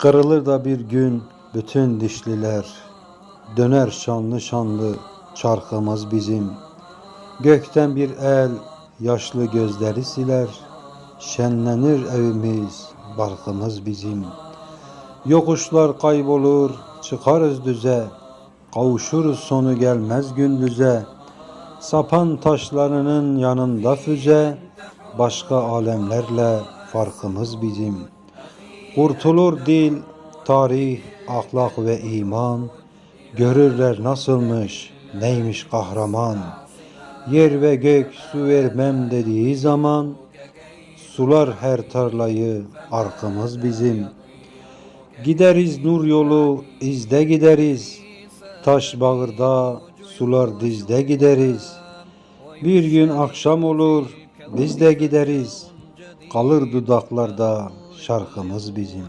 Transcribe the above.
Kırılır da bir gün bütün dişliler, döner şanlı şanlı çarkımız bizim. Gökten bir el yaşlı gözleri siler, şenlenir evimiz, barkımız bizim. Yokuşlar kaybolur, çıkarız düze, kavuşuruz sonu gelmez gündüze. Sapan taşlarının yanında füze, başka alemlerle farkımız bizim. Kurtulur dil, tarih, ahlak ve iman. Görürler nasılmış, neymiş kahraman. Yer ve gök su vermem dediği zaman sular her tarlayı, arkamız bizim. Gideriz nur yolu, izde gideriz. Taş bağırda, sular dizde gideriz. Bir gün akşam olur, biz de gideriz. Kalır dudaklarda şarkımız bizim.